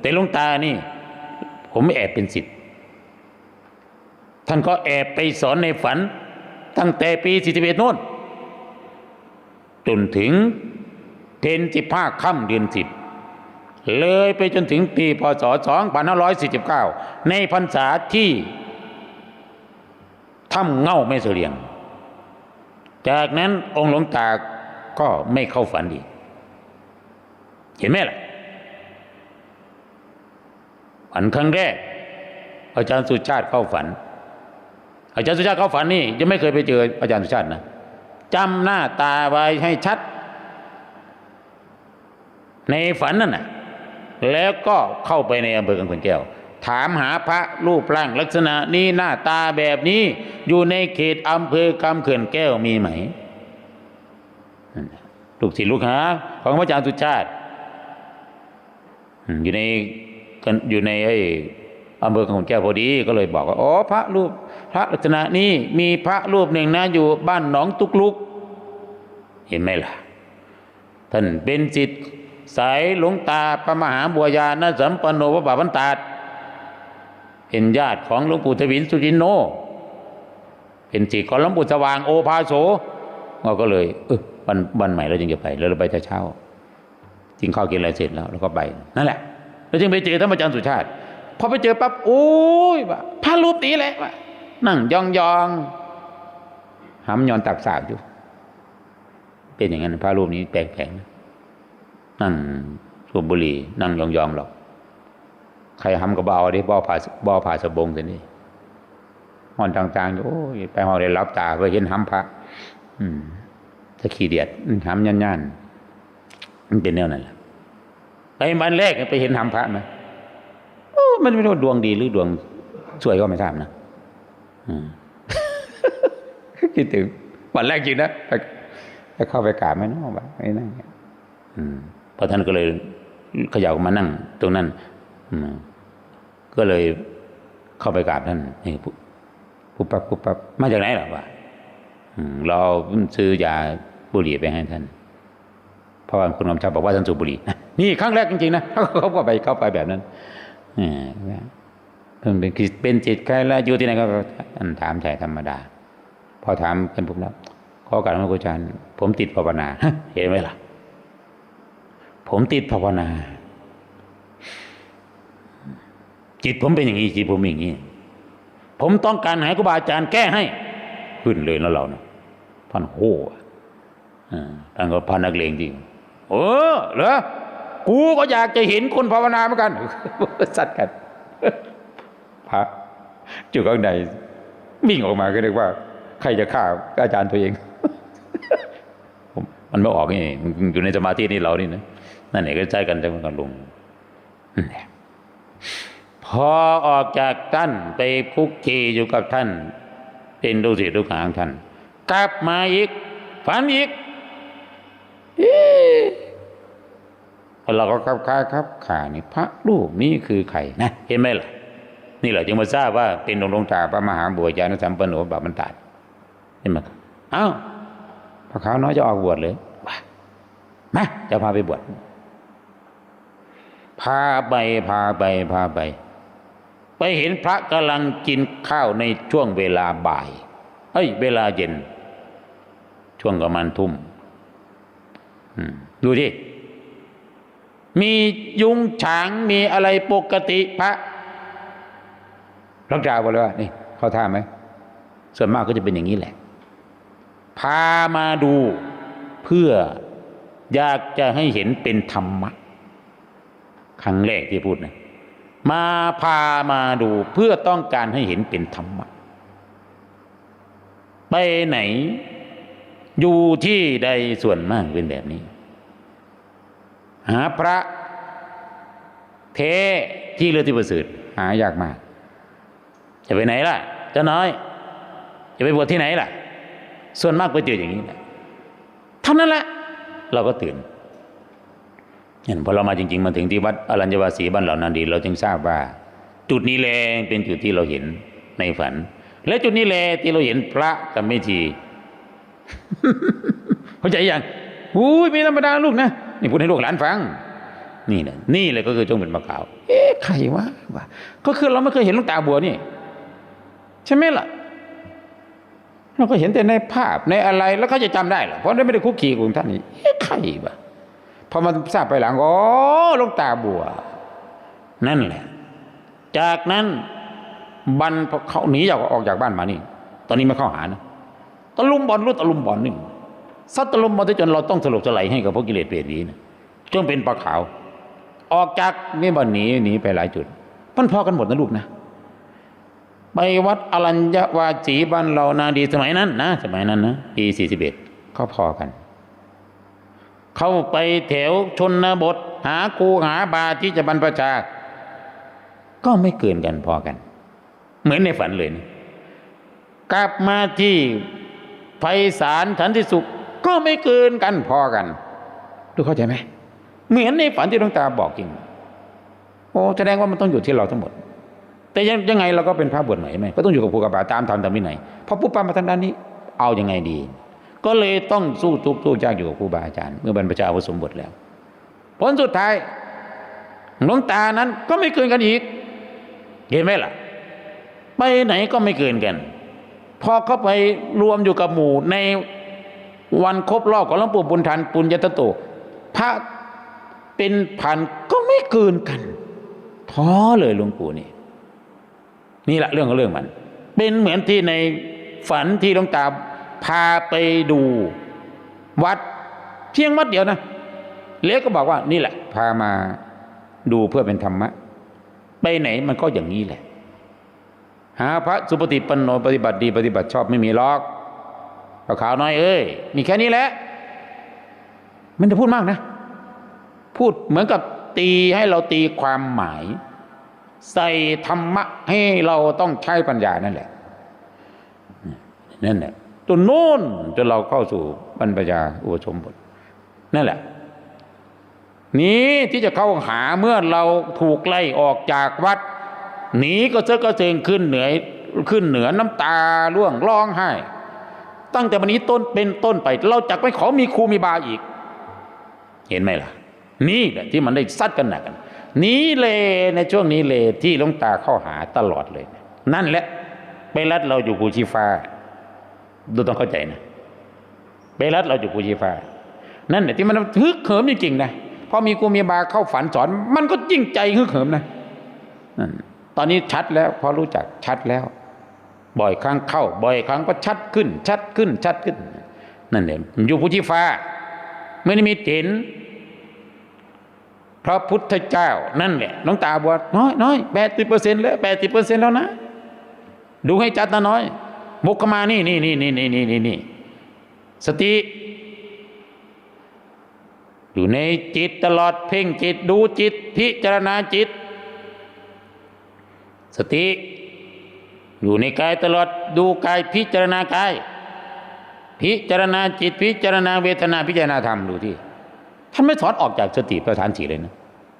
แต่หลวงตานี่ ผมแอบเป็นสิทธิ์ท่านก็แอบไปสอนในฝัน ตั้งแต่ปี41โน่นจนถึงเพนสิบห้าค่ำเดือนสิบเลยไปจนถึงปีพศ2549ในพรรษาที่ถ้ำเง่าไม่เสลียง จากนั้นองค์หลวงตาก็ไม่เข้าฝันอีก เห็นไหมล่ะ ฝันครั้งแรก อาจารย์สุชาติเข้าฝัน อาจารย์สุชาติเข้าฝันนี่ยังไม่เคยไปเจออาจารย์สุชาตินะจำหน้าตาไว้ให้ชัด ในฝันนั่นนะแล้วก็เข้าไปในอำเภอกำเขื่อนแก้ว ถามหาพระรูปร่างลักษณะนี้หน้าตาแบบนี้อยู่ในเขตอำเภอกำเขื่อนแก้วมีไหมลูกศิษย์ลูกหาของพระอาจารย์สุชาติ อยู่ใน อยู่ในไอ้อำเภอขอนแก้วพอดีก็เลยบอกว่าอ๋อพระรูป พระลักษณะนี้มีพระรูปหนึ่งนะอยู่บ้านหนองตุกลุก เห็นไหมล่ะ ท่านเป็นจิตสายหลวงตาพระมหาบัวยานสัมปันโนพระบาทบรรตาดเป็นญาติของหลวงปู่ทวินสุจินโน เป็นจิตของหลวงปู่สว่างโอภาโสเราก็เลยเออวันวันใหม่เราจึงจะไปแล้วเราไปแต่เช้ากินข้าวกินอะไรเสร็จแล้วเราก็ไปนั่นแหละ เราจึงไปเจอท่านอาจารย์สุชาติพอไปเจอปั๊บโอ้ยว่าพระรูปนี้แหละว่านั่งยองยองๆหำยอนตักสากอยู่ เป็นอย่างนั้นพระรูปนี้แปลกๆนั่งสูบบุหรี่นั่งยองๆหรอก ใครทำกับเบาดิบ่อผ่าบ่อผ่าสบงสินี่ห้อนต่างๆอยู่โอ้ยไปห้องได้รับตาไปเห็นห้ำพระ อืมถ้าขี้เดียดห้ำย่านมันเป็นแนวนั้นแหละ ไปวันแรกไปเห็นห้ำพระไหมโอ้มันไม่รู้ดวงดีหรือดวงสวยก็ไม่ทราบนะคิดถึงวันแรกจริงนะไปเข้าไปกราบไมเน้องบ้าไม่นั่งอืมพอท่านก็เลยขย่ามานั่ง ตรงนั้นก็เลยเข้าไปกราบท่านนี่ปุ๊บปั๊บปุ๊บปั๊บมาจากไหนหรอวะเราซื้อยาบุหรี่ไปให้ท่านเพราะว่าคุณอมชาบอกว่าท่านสูบบุหรี่นี่ นี่ครั้งแรกจริงๆนะเขาก็ไปเข้าไปแบบนั้นอ่าเป็นเป็นจิตใครแล้วอยู่ที่ไหนก็ท่านถามถ่ายธรรมดา พอถามเป็นผมแล้วขอการพระอาจารย์ผมติดภาวนาเห็นไหมล่ะ ผมติดภาวนา จิตผมเป็นอย่างนี้จิตผมอย่างนี้ผมต้องการให้ครูบาอาจารย์แก้ให้ ขึ้นเลยนะเราเนาะพันโหอ่าท่านก็พันนักเลงจริงเออเหรอ กูก็อยากจะเห็นคนภาวนาเหมือนกันสัตว์กันพระจุดข้างในวิ่งออกมาก็เรียกว่า ใครจะฆ่าอาจารย์ตัวเอง มันไม่ออกนี่อยู่ในสมาธินี่เรานี่นะนั่นเองก็ใช้กันจังกันลงพอออกจากท่านไปคุกคีอยู่กับท่าน เป็นลูกศิษย์ลูกหาของท่าน กลับมาอีกฝันอีกเอ๊ะ เราก็ครับค้าครับขานี่พระรูปนี้คือใครนะเห็นไหมล่ะ นี่แหละจึงมาทราบว่าเป็นองค์หลวงตาพระมหาบัวยานสัมปันโนบาบันตาดเห็นไหมครับเอ้าพระขาวน้อยจะออกบวชเลยมาจะพาไปบวชพาไปพาไปพาไป ไปเห็นพระกำลังกินข้าวในช่วงเวลาบ่าย เอ้ย เวลาเย็น ช่วงประมาณทุ่มดูดิ มียุงฉางมีอะไรปกติพระระกล่าวบอกเลยว่านี่เข้าท่าไหมส่วนมากก็จะเป็นอย่างนี้แหละ พามาดูเพื่ออยากจะให้เห็นเป็นธรรมะ ครั้งแรกที่พูดนะมาพามาดูเพื่อต้องการให้เห็นเป็นธรรมะ ไปไหน อยู่ที่ใดส่วนมากเป็นแบบนี้ หาพระเทที่เลือที่ประเสริฐหายากมาก จะไปไหนล่ะเจ้าน้อย จะไปบวชที่ไหนล่ะ ส่วนมากไปเจออย่างนี้แหละเท่านั้นแหละเราก็ตื่นเห็นพอเรามาจริง ๆ มาถึงที่วัดอรัญญวาสีบ้านเหล่านันดี เราจึงทราบว่า จุดนี้แลเป็นจุดที่เราเห็นในฝัน และจุดนี้แลที่เราเห็นพระกับแม่ชีเข้าใจยัง อุ้ยไม่ธรรมดาลูกนะนี่พูดให้ลูกหลานฟัง นี่นะนี่เลยก็คือจงเป็นปลาขาว เอ๊ะใครวะวะก็คือเราไม่เคยเห็นลวงตาบัวนี่ ใช่ไหมล่ะ เราก็เห็นแต่ในภาพในอะไรแล้วเขาจะจำได้เหรอเพราะได้ไม่ได้คุกคีกับท่านนี่เอ๊ะใครวะพอมาทราบไปหลังอ๋อลวงตาบัว นั่นแหละ จากนั้นบันเขาหนีจากออกจากบ้านมานี่ ตอนนี้ไม่เข้าหานะตะลุมบอลรู้ตะลุมบอลนี่ซั ดตะลุมบอลจนเราต้องสลบสลายให้กับพวกกิเลสเปรตนี้นะจงเป็นปลาขาว ออกจากนี่บอลหนีหนีไปหลายจุดมันพอกันหมดนะลูกนะไปวัดอรัญญวาจีบ้านเรานาดีสมัยนั้นนะสมัยนั้นนะปีสี่สิบเอ็ดเขาพอกัน เข้าไปแถวชนบท หาครูหาบาที่จะบรรพชา ก็ไม่เกินกันพอกัน เหมือนในฝันเลยนะกลับมาที่ไพศาลสันติสุข ก็ไม่เกินกันพอกันดูเข้าใจไหมเหมือนในฝันที่หลวงตาบอกจริงโอ้แสดงว่ามันต้องอยู่ที่เราทั้งหมด แต่ยังยังไงเราก็เป็นพระบวชใหม่ไหมก็ต้องอยู่กับครูกับบาตามธรรมตามวินัยพอปุ๊บปั๊บมาทางด้านนี้ เอายังไงดี ก็เลยต้องสู้ทุกข์สู้ยากอยู่กับครูบาอาจารย์ เมื่อบรรพชาอุปสมบทแล้ว ผลสุดท้ายหลวงตานั้นก็ไม่เกินกันอีก เห็นไหมล่ะ ไปไหนก็ไม่เกินกัน พอเข้าไปรวมอยู่กับหมู่ใน วันครบรอบของหลวงปู่บุญทันปุญญตโต พระเป็นพันก็ไม่เกินกัน ท้อเลยหลวงปู่นี่ นี่แหละเรื่องของเรื่องมัน เป็นเหมือนที่ในฝันที่หลวงตาพาไปดูวัดเพียงวัดเดียวนะเล็กก็บอกว่านี่แหละ พามาดูเพื่อเป็นธรรมะ ไปไหนมันก็อย่างนี้แหละ หาพระสุปฏิปันโนปฏิบัติดีปฏิบัติชอบไม่มีหรอก ขาวน้อยเอ้ยมีแค่นี้แหละ มันจะพูดมากนะ พูดเหมือนกับตีให้เราตีความหมาย ใส่ธรรมะให้เราต้องใช้ปัญญานั่นแหละนั่นแหละจนโน้นจนเราเข้าสู่บรรพชาอุปชมบทนั่นแหละ นี้ที่จะเข้าหาเมื่อเราถูกไล่ออกจากวัดหนีก็เจอกระเจงขึ้นเหนือขึ้นเหนือน้ำตาร่วงร้องไห้ ตั้งแต่วันนี้ต้นเป็นต้นไป เราจะไม่ขอมีครูมีบาอีก เห็นไหมล่ะ นี่แหละที่มันได้ซัดกันหนักกันนี้เลยในช่วงนี้เลยที่ลงตาเข้าหาตลอดเลย นั่นแหละ ไปรัดเราอยู่ภูชีฟ้า ดูต้องเข้าใจนะไปรัดเราอยู่ภูชีฟ้า นั่นแหละที่มันฮึกเหิมจริงๆนะพอมีครูมีบาเข้าฝันสอน มันก็ยิ่งใจฮึกเหิมนะตอนนี้ชัดแล้ว พอรู้จักชัดแล้ว บ่อยครั้งเข้า บ่อยครั้งก็ชัดขึ้น ชัดขึ้น ชัดขึ้น นั่นเองอยู่ภูชีฟ้า ไม่ได้มีเห็นพระพุทธเจ้า นั่นแหละน้องตาบวชน้อยน้อยแปดสิบเปอร์เซ็นต์แล้วแปดสิบเปอร์เซ็นต์แล้วนะ ดูให้จัดนะน้อยบุกเข้ามานี่นี่นี่นี่นี่นี่นี่นี่สติ อยู่ในจิตตลอดเพ่งจิตดูจิตพิจารณาจิต สติ อยู่ในกายตลอดดูกายพิจารณากาย พิจารณาจิตพิจารณาเวทนาพิจารณาธรรมดูที่ท่านไม่สอนออกจากสติประธานสีเลยนะ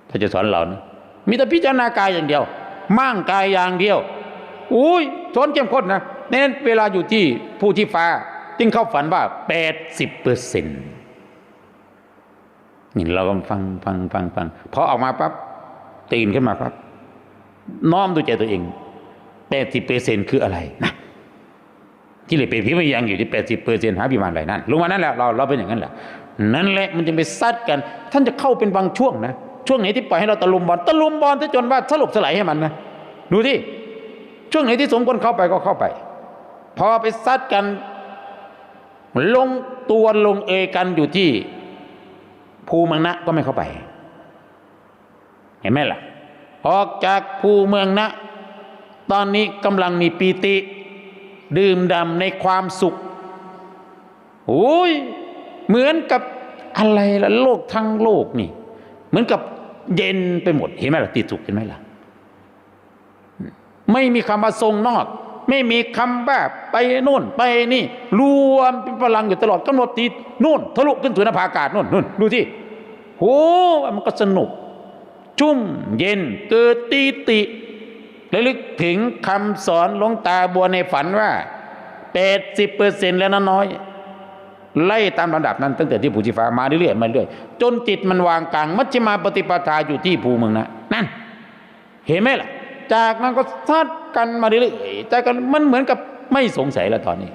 ถ้าจะสอนเรานะมีแต่พิจารณากายอย่างเดียวมั่งกายอย่างเดียวอุ้ยสอนเข้มข้นนะนั้นเวลาอยู่ที่ผู้ที่ฟ้าจึงเข้าฝันว่าแปดสิบเปอร์เซ็นต์นี่เราก็ฟังฟังฟังฟังพอออกมาปั๊บตื่นขึ้นมาปั๊บน้อมดูใจตัวเอง แปดสิบเปอร์เซ็นต์คืออะไรนะที่เหลยเป็นพิมยังอยู่ที่แปดสิบเปอร์เซ็นต์หาพิมานอะไรนั่นลงมานั่นแหละเราเราเป็นอย่างนั้นแหละนั่นแหละมันจะไปซัดกัน ท่านจะเข้าเป็นบางช่วงนะช่วงไหนที่ปล่อยให้เราตะลุมบอลตะลุมบอลจนว่าสลบสลายให้มันนะดูที่ช่วงไหนที่สมควรเข้าไปก็เข้าไป พอไปซัดกัน ลงตัวลงเอยกันอยู่ที่ภูเมืองนะก็ไม่เข้าไป เห็นไหมล่ะ ออกจากภูเมืองนะ ตอนนี้กำลังมีปีติ ดื่มด่ำในความสุขโอ้ยเหมือนกับอะไรล่ะโลกทั้งโลกนี่ เหมือนกับเย็นไปหมดเห็นไหมล่ะติดสุขเห็นไหมล่ะไม่มีคำว่าทรงนอก ไม่มีคำว่าไปโน่น ไปนี่ รวมเป็นพลังอยู่ตลอดกำหนดตีนู่นทะลุขึ้นสู่นภาอากาศนู่นนู่นดูที่โหมันก็สนุก ชุ่มเย็นเกิดตีติ ระลึกถึงคำสอนหลวงตาบัวในฝันว่าแปดสิบเซนแล้วนะน้อย ไล่ตามลำดับนั้น ตั้งแต่ที่ภูชีฟ้ามาเรื่อยๆมาเรื่อยจนจิตมันวางกลางมัชฌิมาปฏิปทาอยู่ที่ภูเมืองนะนั่น เห็นไหมล่ะ จากนั้นก็ซัดกันมาเรื่อยๆจากกันมันเหมือนกับไม่สงสัยแล้วตอนนี้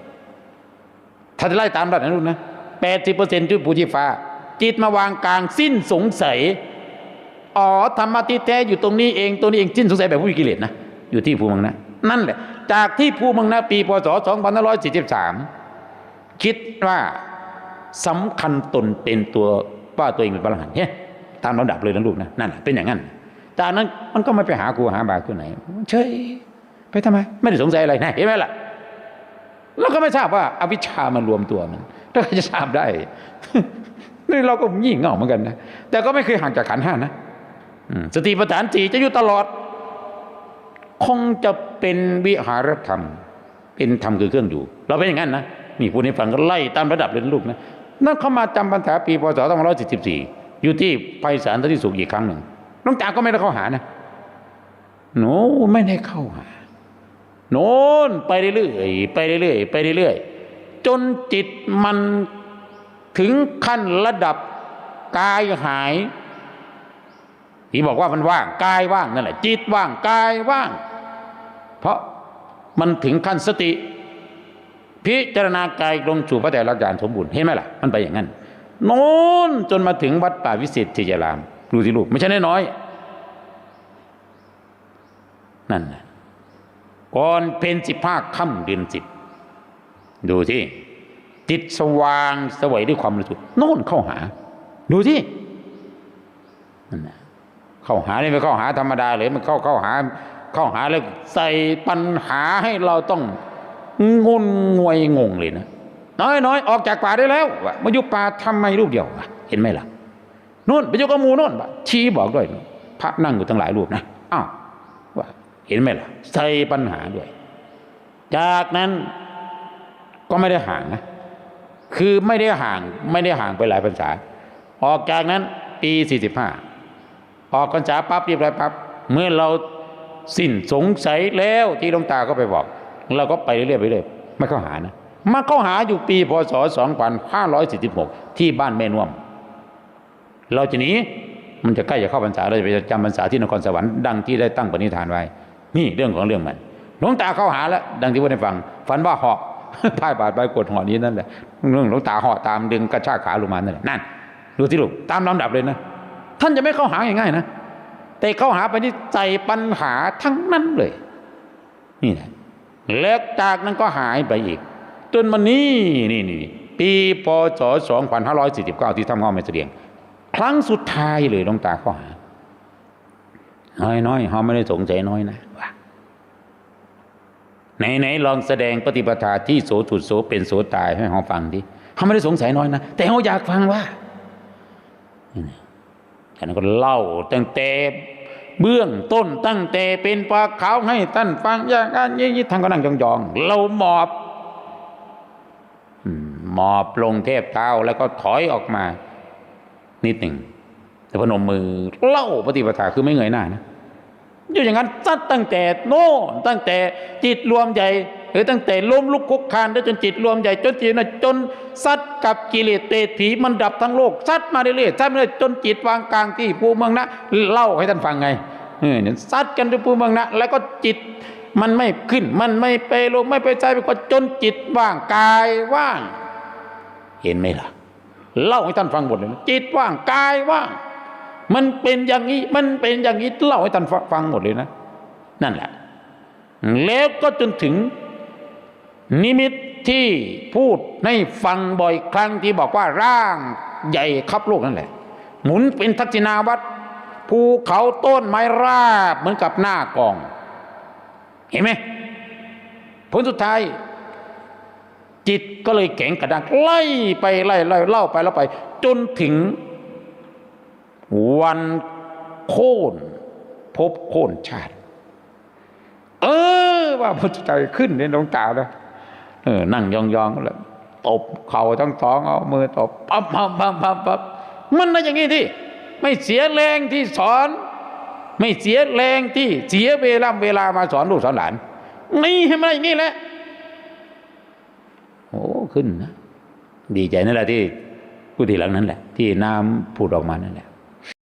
ถ้าจะไล่ตามระดับนั้นนะแปดสิบเปอร์เซ็นต์ที่ภูชีฟ้า จิตมาวางกลางสิ้นสงสัยอ๋อธรรมะที่แท้อยู่ตรงนี้เองตัวนี้เองสิ้นสงสัยแบบผู้มีกิเลสนะ อยู่ที่ภูมังนะนั่นแหละ จากที่ภูมังนะปีพศ2543 คิดว่าสำคัญตนเป็นตัวว่าตัวเองเป็นพระอรหันต์เนี่ยตามลำดับเลยนะลูกนะนั่นเป็นอย่างนั้นจากนั้นมันก็ไม่ไปหาครูหาบาที่ไหนเฉยไปทำไม ไม่ได้สงสัยอะไรนะเห็นไหมล่ะเราก็ไม่ทราบว่าอวิชามันรวมตัวมันถ้าใครจะทราบได้นี่เราก็ยิ่งเหงาเหมือนกันนะแต่ก็ไม่เคยห่างจากขันห้านะสติปัฏฐานสี่จะอยู่ตลอด คงจะเป็นวิหารธรรม เป็นธรรมคือเครื่องอยู่ เราเป็นอย่างนั้นนะนี่พูดให้ฟังก็ไล่ตามระดับเลยนลูกนะนั่นเขามาจำพรรษาปีพศ2544อยู่ที่ไพศาลที่สุขอีกครั้งหนึ่งน้องจ๋าก็ไม่ได้เข้าหานะโน้ไม่ได้เข้าหา โน้นไปเรื่อยๆไปเรื่อยๆไปเรื่อยๆจนจิตมันถึงขั้นระดับกายหายที่บอกว่ามันว่างกายว่างนั่นแหละจิตว่างกายว่าง เพราะมันถึงขั้นสติ พิจารณากายลงสู่พระแต่ละจานสมบูรณ์เห็นไหมล่ะ มันไปอย่างนั้นโน้นจนมาถึงวัดป่าวิเศษทิยรามดูสิลูกไม่ใช่น้อยนั่นนะก่อนเพนสิบห้าคค่ำเดือนสิบดูที่จิตสว่างสวัยด้วยความบริสุทธิ์โน่นเข้าหา ดูที่นั่นนะเข้าหานี่ไม่เข้าหาธรรมดาเลยมันเข้าเข้าหา เข้าหาแล้วใส่ปัญหาให้เราต้องงนงวยงงเลยนะน้อยน้อยออกจากป่าได้แล้วมาอยู่ป่าทำไมรูปเดียวเห็นไหมล่ะนู่นไปอยู่กับหมูนู่นชี้บอกด้วยพระนั่งอยู่ทั้งหลายรูปนะอ้าวว่าเห็นไหมล่ะใส่ปัญหาด้วย จากนั้นก็ไม่ได้ห่างนะคือไม่ได้ห่างไม่ได้ห่างไปหลายพรรษา ออกจากนั้นปี 45 ออกพรรษาปั๊บเรียบร้อยปั๊บเมื่อเรา สิ้นสงสัยแล้วที่หลวงตาก็ไปบอก เราก็ไปเรื่อยๆไปเรื่อยไม่เข้าหานะมาเข้าหาอยู่ปีพศ 2546 ที่บ้านแม่นวม เราจะหนีมันจะใกล้จะเข้าพรรษาเราจะไปจำพรรษาที่นครสวรรค์ดังที่ได้ตั้งปณิธานไว้ นี่เรื่องของเรื่องมันหลวงตาเข้าหาแล้วดังที่ว่าได้ฟัง ฝันว่าหาะพ่ายบาดใบกดหอนี้นั่นแหละเรื่องหลวงตาหาะตามดึงกระชากขาลงมานั่นแหละนั่นดูที่ลูกตามลำดับเลยนะ ท่านจะไม่เข้าหาง่ายๆนะ แต่เขาหาไปนี่ใจปัญหาทั้งนั้นเลย นี่แหละแล้วจากนั้นก็หายไปอีก จนมานี้นี่นี่ปีพศ2549 ที่ทำงานม่เสดียง ครั้งสุดท้ายเลยลวงตาข้าหา น้อยน้อยเขาไม่ได้สงสัยน้อยนะว่าไหนไหนลองแสดงปฏิปทาที่โสถุดโสเป็นโสตายให้เขาฟังดิเขาไม่ได้สงสัยน้อยนะ แต่เขาอยากฟังว่าท่านก็เล่าตั้งแต่ เบื้องต้นตั้งแต่เป็นปลาขาวให้ท่านฟังอย่างนั้นยิ่งท่านก็นั่งยองๆเราหมอบหมอบลงเทพเท้าแล้วก็ถอยออกมา นิดหนึ่งแต่พนมมือเล่าปฏิปทาคือไม่เงยหน้านะอยู่อย่างนั้นซัดตั้งแต่โน่นตั้งแต่จิตรวมใจ หรือตั้งแต่ล้มลุกคุกคานแล้จนจิตรวมใหญ่จนจิตนะจนซัดกับกิเลสเตดผีมันดับทั้งโลกซัดมาเรื่อยๆซัดมาเรื่อยจนจิตวางกลางที่ภูเมืองนะเล่าให้ท่านฟังไงเนี่ยซัดกันที่ภูเมืองนะแล้วก็จิตมันไม่ขึ้นมันไม่ไปลงไม่ไปใจไปก็จนจิตว่างกายว่าง เห็นไหมล่ะเล่าให้ท่านฟังหมดเลยจิตว่างกายว่าง มันเป็นอย่างนี้มันเป็นอย่างนี้เล่าให้ท่านฟังหมดเลยนะ นั่นแหละ แล้วก็จนถึง นิมิตที่พูดให้ฟังบ่อยครั้งที่บอกว่าร่างใหญ่ครับโลกนั่นแหละ หมุนเป็นทักษิณาวัตภูเขาต้นไม้ราบเหมือนกับหน้ากอง เห็นไหมผลสุดท้าย จิตก็เลยแข็งกระดังไล่ไปไล่ไล่เล่าไปเล่าไป จนถึง วันโค่นพบโค่นชาติ เออว่าพุดทธใจขึ้นในดวงตาเลย เออนั่งยองๆแล้วตบเข่าทั้งสองเอามือตบปั๊บปั๊บปั๊บปั๊บปั๊บมันน่ะอย่างนี้ที่ไม่เสียแรงที่สอน ไม่เสียแรงที่เสียเวลาเวลามาสอนลูกสอนหลานนี่ให้มันอย่างนี้แหละโอ้ขึ้นนะดีใจนั่นแหละที่พูดทีหลังนั้นแหละ ที่น้ำพูดออกมานั่นแหละ